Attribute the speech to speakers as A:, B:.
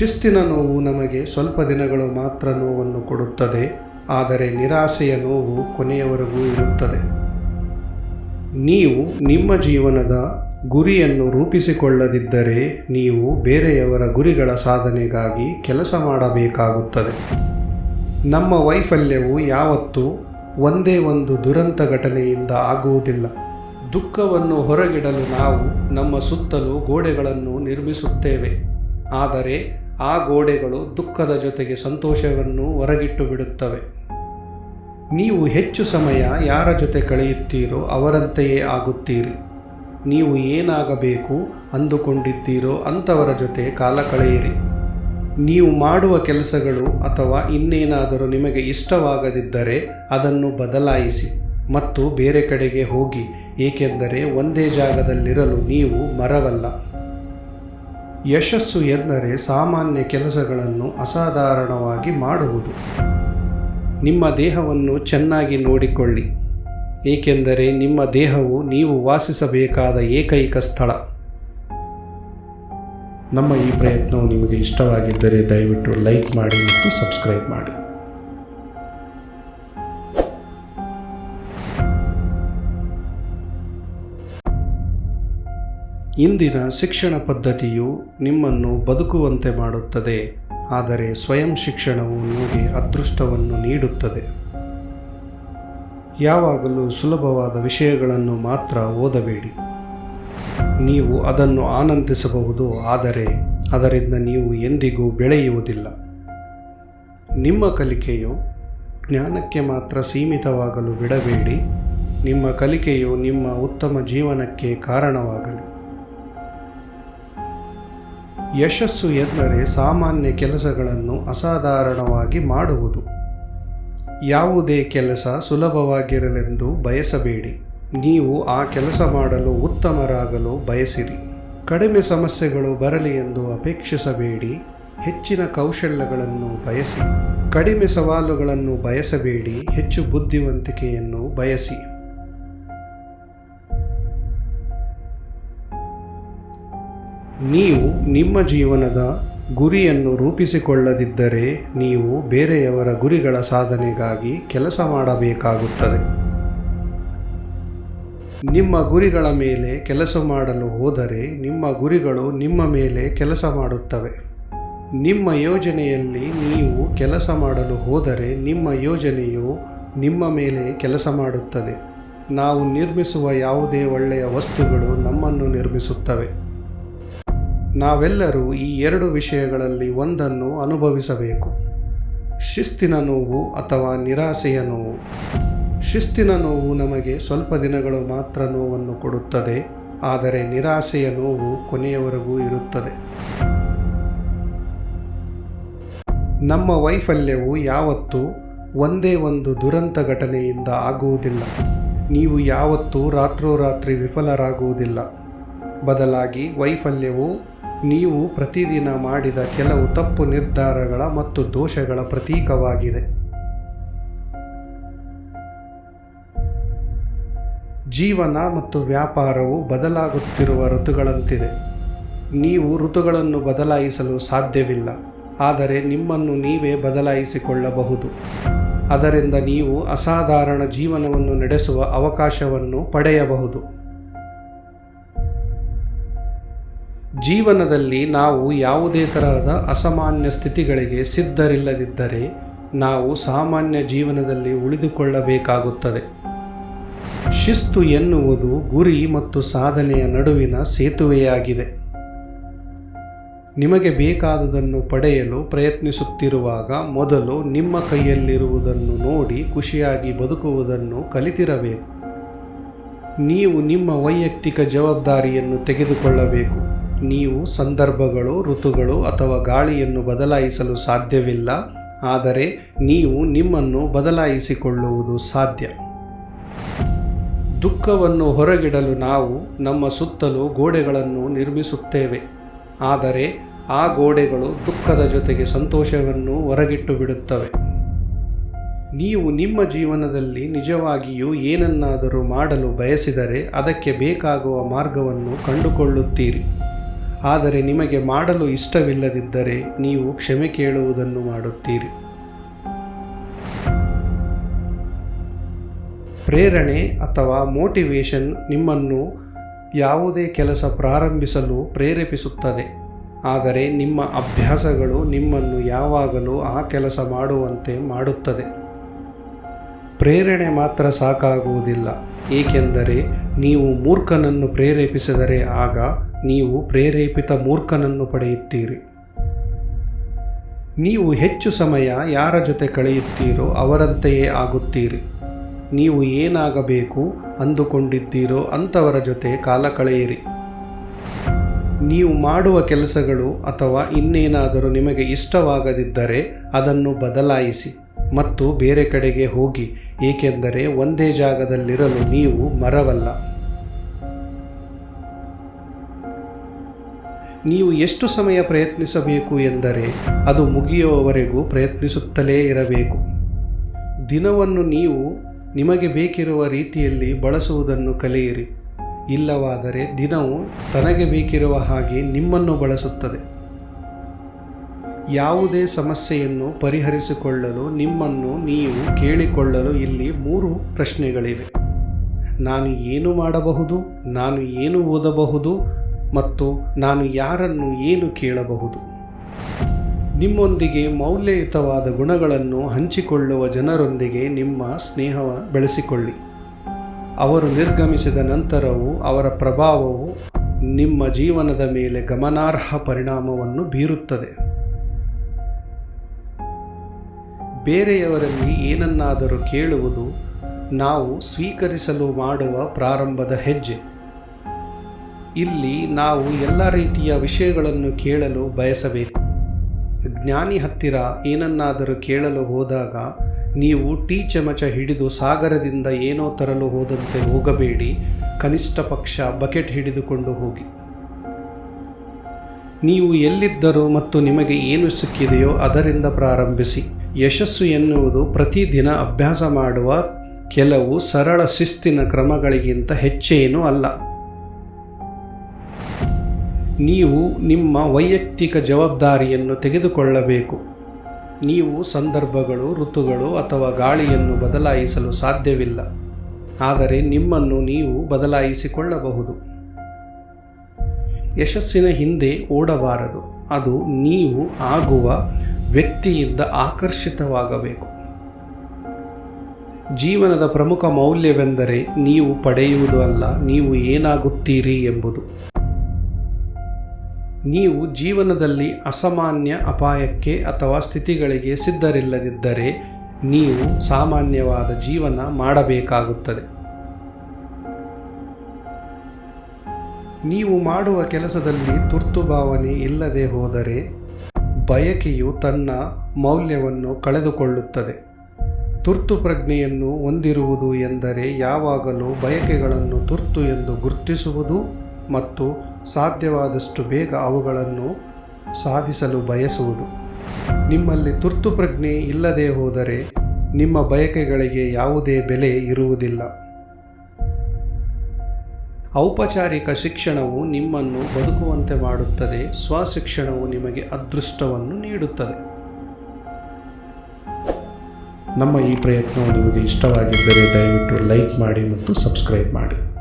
A: ಶಿಸ್ತಿನ ನೋವು ನಮಗೆ ಸ್ವಲ್ಪ ದಿನಗಳು ಮಾತ್ರ ನೋವನ್ನು ಕೊಡುತ್ತದೆ, ಆದರೆ ನಿರಾಸೆಯ ನೋವು ಕೊನೆಯವರೆಗೂ ಇರುತ್ತದೆ. ನೀವು ನಿಮ್ಮ ಜೀವನದ ಗುರಿಯನ್ನು ರೂಪಿಸಿಕೊಳ್ಳದಿದ್ದರೆ ನೀವು ಬೇರೆಯವರ ಗುರಿಗಳ ಸಾಧನೆಗಾಗಿ ಕೆಲಸ ಮಾಡಬೇಕಾಗುತ್ತದೆ. ನಮ್ಮ ವೈಫಲ್ಯವು ಯಾವತ್ತೂ ಒಂದೇ ಒಂದು ದುರಂತ ಘಟನೆಯಿಂದ ಆಗುವುದಿಲ್ಲ. ದುಃಖವನ್ನು ಹೊರಗಿಡಲು ನಾವು ನಮ್ಮ ಸುತ್ತಲೂ ಗೋಡೆಗಳನ್ನು ನಿರ್ಮಿಸುತ್ತೇವೆ. ಆದರೆ ಆ ಗೋಡೆಗಳು ದುಃಖದ ಜೊತೆಗೆ ಸಂತೋಷವನ್ನು ಹೊರಗಿಟ್ಟು ಬಿಡುತ್ತವೆ. ನೀವು ಹೆಚ್ಚು ಸಮಯ ಯಾರ ಜೊತೆ ಕಳೆಯುತ್ತೀರೋ ಅವರಂತೆಯೇ ಆಗುತ್ತೀರಿ. ನೀವು ಏನಾಗಬೇಕು ಅಂದುಕೊಂಡಿದ್ದೀರೋ ಅಂಥವರ ಜೊತೆ ಕಾಲ ಕಳೆಯಿರಿ. ನೀವು ಮಾಡುವ ಕೆಲಸಗಳು ಅಥವಾ ಇನ್ನೇನಾದರೂ ನಿಮಗೆ ಇಷ್ಟವಾಗದಿದ್ದರೆ ಅದನ್ನು ಬದಲಾಯಿಸಿ ಮತ್ತು ಬೇರೆ ಕಡೆಗೆ ಹೋಗಿ, ಏಕೆಂದರೆ ಒಂದೇ ಜಾಗದಲ್ಲಿರಲು ನೀವು ಮರವಲ್ಲ. ಯಶಸ್ಸು ಎಂದರೆ ಸಾಮಾನ್ಯ ಕೆಲಸಗಳನ್ನು ಅಸಾಧಾರಣವಾಗಿ ಮಾಡುವುದು. ನಿಮ್ಮ ದೇಹವನ್ನು ಚೆನ್ನಾಗಿ ನೋಡಿಕೊಳ್ಳಿ. ಏಕೆಂದರೆ ನಿಮ್ಮ ದೇಹವು ನೀವು ವಾಸಿಸಬೇಕಾದ ಏಕೈಕ ಸ್ಥಳ. ನಮ್ಮ ಈ ಪ್ರಯತ್ನವು ನಿಮಗೆ ಇಷ್ಟವಾಗಿದ್ದರೆ ದಯವಿಟ್ಟು ಲೈಕ್ ಮಾಡಿ ಮತ್ತು ಸಬ್ಸ್ಕ್ರೈಬ್ ಮಾಡಿ. ಇಂದಿನ ಶಿಕ್ಷಣ ಪದ್ಧತಿಯು ನಿಮ್ಮನ್ನು ಬದುಕುವಂತೆ ಮಾಡುತ್ತದೆ, ಆದರೆ ಸ್ವಯಂ ಶಿಕ್ಷಣವು ನಿಮಗೆ ಅದೃಷ್ಟವನ್ನು ನೀಡುತ್ತದೆ. ಯಾವಾಗಲೂ ಸುಲಭವಾದ ವಿಷಯಗಳನ್ನು ಮಾತ್ರ ಓದಬೇಡಿ. ನೀವು ಅದನ್ನು ಆನಂದಿಸಬಹುದು, ಆದರೆ ಅದರಿಂದ ನೀವು ಎಂದಿಗೂ ಬೆಳೆಯುವುದಿಲ್ಲ. ನಿಮ್ಮ ಕಲಿಕೆಯು ಜ್ಞಾನಕ್ಕೆ ಮಾತ್ರ ಸೀಮಿತವಾಗಲು ಬಿಡಬೇಡಿ, ನಿಮ್ಮ ಕಲಿಕೆಯು ನಿಮ್ಮ ಉತ್ತಮ ಜೀವನಕ್ಕೆ ಕಾರಣವಾಗಲಿ. ಯಶಸ್ಸು ಎಂದರೆ ಸಾಮಾನ್ಯ ಕೆಲಸಗಳನ್ನು ಅಸಾಧಾರಣವಾಗಿ ಮಾಡುವುದು. ಯಾವುದೇ ಕೆಲಸ ಸುಲಭವಾಗಿರಲೆಂದು ಬಯಸಬೇಡಿ. ನೀವು ಆ ಕೆಲಸ ಮಾಡಲು ಉತ್ತಮರಾಗಲು ಬಯಸಿರಿ. ಕಡಿಮೆ ಸಮಸ್ಯೆಗಳು ಬರಲಿ ಎಂದು ಅಪೇಕ್ಷಿಸಬೇಡಿ. ಹೆಚ್ಚಿನ ಕೌಶಲ್ಯಗಳನ್ನು ಬಯಸಿ. ಕಡಿಮೆ ಸವಾಲುಗಳನ್ನು ಬಯಸಬೇಡಿ. ಹೆಚ್ಚು ಬುದ್ಧಿವಂತಿಕೆಯನ್ನು ಬಯಸಿ. ನೀವು ನಿಮ್ಮ ಜೀವನದ ಗುರಿಯನ್ನು ರೂಪಿಸಿಕೊಳ್ಳದಿದ್ದರೆ ನೀವು ಬೇರೆಯವರ ಗುರಿಗಳ ಸಾಧನೆಗಾಗಿ ಕೆಲಸ ಮಾಡಬೇಕಾಗುತ್ತದೆ. ನಿಮ್ಮ ಗುರಿಗಳ ಮೇಲೆ ಕೆಲಸ ಮಾಡಲು ಹೋದರೆ ನಿಮ್ಮ ಗುರಿಗಳು ನಿಮ್ಮ ಮೇಲೆ ಕೆಲಸ ಮಾಡುತ್ತವೆ. ನಿಮ್ಮ ಯೋಜನೆಯಲ್ಲಿ ನೀವು ಕೆಲಸ ಮಾಡಲು ಹೋದರೆ ನಿಮ್ಮ ಯೋಜನೆಯು ನಿಮ್ಮ ಮೇಲೆ ಕೆಲಸ ಮಾಡುತ್ತದೆ. ನಾವು ನಿರ್ಮಿಸುವ ಯಾವುದೇ ಒಳ್ಳೆಯ ವಸ್ತುಗಳು ನಮ್ಮನ್ನು ನಿರ್ಮಿಸುತ್ತವೆ. ನಾವೆಲ್ಲರೂ ಈ ಎರಡು ವಿಷಯಗಳಲ್ಲಿ ಒಂದನ್ನು ಅನುಭವಿಸಬೇಕು. ಶಿಸ್ತಿನ ನೋವು ಅಥವಾ ನಿರಾಸೆಯ ನೋವು. ಶಿಸ್ತಿನ ನೋವು ನಮಗೆ ಸ್ವಲ್ಪ ದಿನಗಳು ಮಾತ್ರ ನೋವನ್ನು ಕೊಡುತ್ತದೆ, ಆದರೆ ನಿರಾಸೆಯ ನೋವು ಕೊನೆಯವರೆಗೂ ಇರುತ್ತದೆ. ನಮ್ಮ ವೈಫಲ್ಯವು ಯಾವತ್ತೂ ಒಂದೇ ಒಂದು ದುರಂತ ಘಟನೆಯಿಂದ ಆಗುವುದಿಲ್ಲ. ನೀವು ಯಾವತ್ತೂ ರಾತ್ರೋರಾತ್ರಿ ವಿಫಲರಾಗುವುದಿಲ್ಲ. ಬದಲಾಗಿ ವೈಫಲ್ಯವು ನೀವು ಪ್ರತಿದಿನ ಮಾಡಿದ ಕೆಲವು ತಪ್ಪು ನಿರ್ಧಾರಗಳ ಮತ್ತು ದೋಷಗಳ ಪ್ರತೀಕವಾಗಿದೆ. ಜೀವನ ಮತ್ತು ವ್ಯಾಪಾರವು ಬದಲಾಗುತ್ತಿರುವ ಋತುಗಳಂತಿದೆ. ನೀವು ಋತುಗಳನ್ನು ಬದಲಾಯಿಸಲು ಸಾಧ್ಯವಿಲ್ಲ, ಆದರೆ ನಿಮ್ಮನ್ನು ನೀವೇ ಬದಲಾಯಿಸಿಕೊಳ್ಳಬಹುದು. ಅದರಿಂದ ನೀವು ಅಸಾಧಾರಣ ಜೀವನವನ್ನು ನಡೆಸುವ ಅವಕಾಶವನ್ನು ಪಡೆಯಬಹುದು. ಜೀವನದಲ್ಲಿ ನಾವು ಯಾವುದೇ ತರಹದ ಅಸಾಮಾನ್ಯ ಸ್ಥಿತಿಗಳಿಗೆ ಸಿದ್ಧರಿಲ್ಲದಿದ್ದರೆ ನಾವು ಸಾಮಾನ್ಯ ಜೀವನದಲ್ಲಿ ಉಳಿದುಕೊಳ್ಳಬೇಕಾಗುತ್ತದೆ. ಶಿಸ್ತು ಎನ್ನುವುದು ಗುರಿ ಮತ್ತು ಸಾಧನೆಯ ನಡುವಿನ ಸೇತುವೆಯಾಗಿದೆ. ನಿಮಗೆ ಬೇಕಾದುದನ್ನು ಪಡೆಯಲು ಪ್ರಯತ್ನಿಸುತ್ತಿರುವಾಗ ಮೊದಲು ನಿಮ್ಮ ಕೈಯಲ್ಲಿರುವುದನ್ನು ನೋಡಿ ಖುಷಿಯಾಗಿ ಬದುಕುವುದನ್ನು ಕಲಿತಿರಬೇಕು. ನೀವು ನಿಮ್ಮ ವೈಯಕ್ತಿಕ ಜವಾಬ್ದಾರಿಯನ್ನು ತೆಗೆದುಕೊಳ್ಳಬೇಕು. ನೀವು ಸಂದರ್ಭಗಳು, ಋತುಗಳು ಅಥವಾ ಗಾಳಿಯನ್ನು ಬದಲಾಯಿಸಲು ಸಾಧ್ಯವಿಲ್ಲ, ಆದರೆ ನೀವು ನಿಮ್ಮನ್ನು ಬದಲಾಯಿಸಿಕೊಳ್ಳುವುದು ಸಾಧ್ಯ. ದುಃಖವನ್ನು ಹೊರಗಿಡಲು ನಾವು ನಮ್ಮ ಸುತ್ತಲೂ ಗೋಡೆಗಳನ್ನು ನಿರ್ಮಿಸುತ್ತೇವೆ, ಆದರೆ ಆ ಗೋಡೆಗಳು ದುಃಖದ ಜೊತೆಗೆ ಸಂತೋಷವನ್ನು ಹೊರಗಿಟ್ಟು ಬಿಡುತ್ತವೆ. ನೀವು ನಿಮ್ಮ ಜೀವನದಲ್ಲಿ ನಿಜವಾಗಿಯೂ ಏನನ್ನಾದರೂ ಮಾಡಲು ಬಯಸಿದರೆ ಅದಕ್ಕೆ ಬೇಕಾಗುವ ಮಾರ್ಗವನ್ನು ಕಂಡುಕೊಳ್ಳುತ್ತೀರಿ. ಆದರೆ ನಿಮಗೆ ಮಾಡಲು ಇಷ್ಟವಿಲ್ಲದಿದ್ದರೆ ನೀವು ಕ್ಷಮೆ ಕೇಳುವುದನ್ನು ಮಾಡುತ್ತೀರಿ. ಪ್ರೇರಣೆ ಅಥವಾ ಮೋಟಿವೇಶನ್ ನಿಮ್ಮನ್ನು ಯಾವುದೇ ಕೆಲಸ ಪ್ರಾರಂಭಿಸಲು ಪ್ರೇರೇಪಿಸುತ್ತದೆ. ಆದರೆ ನಿಮ್ಮ ಅಭ್ಯಾಸಗಳು ನಿಮ್ಮನ್ನು ಯಾವಾಗಲೂ ಆ ಕೆಲಸ ಮಾಡುವಂತೆ ಮಾಡುತ್ತದೆ. ಪ್ರೇರಣೆ ಮಾತ್ರ ಸಾಕಾಗುವುದಿಲ್ಲ. ಏಕೆಂದರೆ ನೀವು ಮೂರ್ಖನನ್ನು ಪ್ರೇರೇಪಿಸಿದರೆ ಆಗ ನೀವು ಪ್ರೇರೇಪಿತ ಮೂರ್ಖನನ್ನು ಪಡೆಯುತ್ತೀರಿ. ನೀವು ಹೆಚ್ಚು ಸಮಯ ಯಾರ ಜೊತೆ ಕಳೆಯುತ್ತೀರೋ ಅವರಂತೆಯೇ ಆಗುತ್ತೀರಿ. ನೀವು ಏನಾಗಬೇಕು ಅಂದುಕೊಂಡಿದ್ದೀರೋ ಅಂಥವರ ಜೊತೆ ಕಾಲ ಕಳೆಯಿರಿ. ನೀವು ಮಾಡುವ ಕೆಲಸಗಳು ಅಥವಾ ಇನ್ನೇನಾದರೂ ನಿಮಗೆ ಇಷ್ಟವಾಗದಿದ್ದರೆ ಅದನ್ನು ಬದಲಾಯಿಸಿ ಮತ್ತು ಬೇರೆ ಕಡೆಗೆ ಹೋಗಿ, ಏಕೆಂದರೆ ಒಂದೇ ಜಾಗದಲ್ಲಿರಲು ನೀವು ಮರವಲ್ಲ. ನೀವು ಎಷ್ಟು ಸಮಯ ಪ್ರಯತ್ನಿಸಬೇಕು ಎಂದರೆ ಅದು ಮುಗಿಯುವವರೆಗೂ ಪ್ರಯತ್ನಿಸುತ್ತಲೇ ಇರಬೇಕು. ದಿನವನ್ನು ನೀವು ನಿಮಗೆ ಬೇಕಿರುವ ರೀತಿಯಲ್ಲಿ ಬಳಸುವುದನ್ನು ಕಲಿಯಿರಿ. ಇಲ್ಲವಾದರೆ ದಿನವು ತನಗೆ ಬೇಕಿರುವ ಹಾಗೆ ನಿಮ್ಮನ್ನು ಬಳಸುತ್ತದೆ. ಯಾವುದೇ ಸಮಸ್ಯೆಯನ್ನು ಪರಿಹರಿಸಿಕೊಳ್ಳಲು ನಿಮ್ಮನ್ನು ನೀವು ಕೇಳಿಕೊಳ್ಳಲು ಇಲ್ಲಿ ಮೂರು ಪ್ರಶ್ನೆಗಳಿವೆ. ನಾನು ಏನು ಮಾಡಬಹುದು? ನಾನು ಏನು ಓದಬಹುದು? ಮತ್ತು ನಾನು ಯಾರನ್ನು ಏನು ಕೇಳಬಹುದು? ನಿಮ್ಮೊಂದಿಗೆ ಮೌಲ್ಯಯುತವಾದ ಗುಣಗಳನ್ನು ಹಂಚಿಕೊಳ್ಳುವ ಜನರೊಂದಿಗೆ ನಿಮ್ಮ ಸ್ನೇಹ ಬೆಳೆಸಿಕೊಳ್ಳಿ. ಅವರು ನಿರ್ಗಮಿಸಿದ ನಂತರವೂ ಅವರ ಪ್ರಭಾವವು ನಿಮ್ಮ ಜೀವನದ ಮೇಲೆ ಗಮನಾರ್ಹ ಪರಿಣಾಮವನ್ನು ಬೀರುತ್ತದೆ. ಬೇರೆಯವರಲ್ಲಿ ಏನನ್ನಾದರೂ ಕೇಳುವುದು ನಾವು ಸ್ವೀಕರಿಸಲು ಮಾಡುವ ಪ್ರಾರಂಭದ ಹೆಜ್ಜೆ. ಇಲ್ಲಿ ನಾವು ಎಲ್ಲ ರೀತಿಯ ವಿಷಯಗಳನ್ನು ಕೇಳಲು ಬಯಸಬೇಕು. ಜ್ಞಾನಿ ಹತ್ತಿರ ಏನನ್ನಾದರೂ ಕೇಳಲು ಹೋದಾಗ ನೀವು ಟೀ ಚಮಚ ಹಿಡಿದು ಸಾಗರದಿಂದ ಏನೋ ತರಲು ಹೋದಂತೆ ಹೋಗಬೇಡಿ. ಕನಿಷ್ಠ ಪಕ್ಷ ಬಕೆಟ್ ಹಿಡಿದುಕೊಂಡು ಹೋಗಿ. ನೀವು ಎಲ್ಲಿದ್ದರೂ ಮತ್ತು ನಿಮಗೆ ಏನು ಸಿಕ್ಕಿದೆಯೋ ಅದರಿಂದ ಪ್ರಾರಂಭಿಸಿ. ಯಶಸ್ಸು ಎನ್ನುವುದು ಪ್ರತಿದಿನ ಅಭ್ಯಾಸ ಮಾಡುವ ಕೆಲವು ಸರಳ ಶಿಸ್ತಿನ ಕ್ರಮಗಳಿಗಿಂತ ಹೆಚ್ಚೇನೂ ಅಲ್ಲ. ನೀವು ನಿಮ್ಮ ವೈಯಕ್ತಿಕ ಜವಾಬ್ದಾರಿಯನ್ನು ತೆಗೆದುಕೊಳ್ಳಬೇಕು. ನೀವು ಸಂದರ್ಭಗಳು, ಋತುಗಳು ಅಥವಾ ಗಾಳಿಯನ್ನು ಬದಲಾಯಿಸಲು ಸಾಧ್ಯವಿಲ್ಲ. ಆದರೆ ನಿಮ್ಮನ್ನು ನೀವು ಬದಲಾಯಿಸಿಕೊಳ್ಳಬಹುದು. ಯಶಸ್ಸಿನ ಹಿಂದೆ ಓಡಬಾರದು. ಅದು ನೀವು ಆಗುವ ವ್ಯಕ್ತಿಯಿಂದ ಆಕರ್ಷಿತವಾಗಬೇಕು. ಜೀವನದ ಪ್ರಮುಖ ಮೌಲ್ಯವೆಂದರೆ ನೀವು ಪಡೆಯುವುದು ಅಲ್ಲ, ನೀವು ಏನಾಗುತ್ತೀರಿ ಎಂಬುದು. ನೀವು ಜೀವನದಲ್ಲಿ ಅಸಾಮಾನ್ಯ ಅಪಾಯಕ್ಕೆ ಅಥವಾ ಸ್ಥಿತಿಗಳಿಗೆ ಸಿದ್ಧರಿಲ್ಲದಿದ್ದರೆ ನೀವು ಸಾಮಾನ್ಯವಾದ ಜೀವನ ಮಾಡಬೇಕಾಗುತ್ತದೆ. ನೀವು ಮಾಡುವ ಕೆಲಸದಲ್ಲಿ ತುರ್ತು ಭಾವನೆ ಇಲ್ಲದೆ ಹೋದರೆ ಬಯಕೆಯು ತನ್ನ ಮೌಲ್ಯವನ್ನು ಕಳೆದುಕೊಳ್ಳುತ್ತದೆ. ತುರ್ತು ಪ್ರಜ್ಞೆಯನ್ನು ಹೊಂದಿರುವುದು ಎಂದರೆ ಯಾವಾಗಲೂ ಬಯಕೆಗಳನ್ನು ತುರ್ತು ಎಂದು ಗುರುತಿಸುವುದು ಮತ್ತು ಸಾಧ್ಯವಾದಷ್ಟು ಬೇಗ ಅವುಗಳನ್ನು ಸಾಧಿಸಲು ಬಯಸುವುದು. ನಿಮ್ಮಲ್ಲಿ ತುರ್ತು ಪ್ರಜ್ಞೆ ಇಲ್ಲದೆ ಹೋದರೆ ನಿಮ್ಮ ಬಯಕೆಗಳಿಗೆ ಯಾವುದೇ ಬೆಲೆ ಇರುವುದಿಲ್ಲ. ಔಪಚಾರಿಕ ಶಿಕ್ಷಣವು ನಿಮ್ಮನ್ನು ಬದುಕುವಂತೆ ಮಾಡುತ್ತದೆ, ಸ್ವಶಿಕ್ಷಣವು ನಿಮಗೆ ಅದೃಷ್ಟವನ್ನು ನೀಡುತ್ತದೆ.
B: ನಮ್ಮ ಈ ಪ್ರಯತ್ನವು ನಿಮಗೆ ಇಷ್ಟವಾಗಿದ್ದರೆ ದಯವಿಟ್ಟು ಲೈಕ್ ಮಾಡಿ ಮತ್ತು ಸಬ್ಸ್ಕ್ರೈಬ್ ಮಾಡಿ.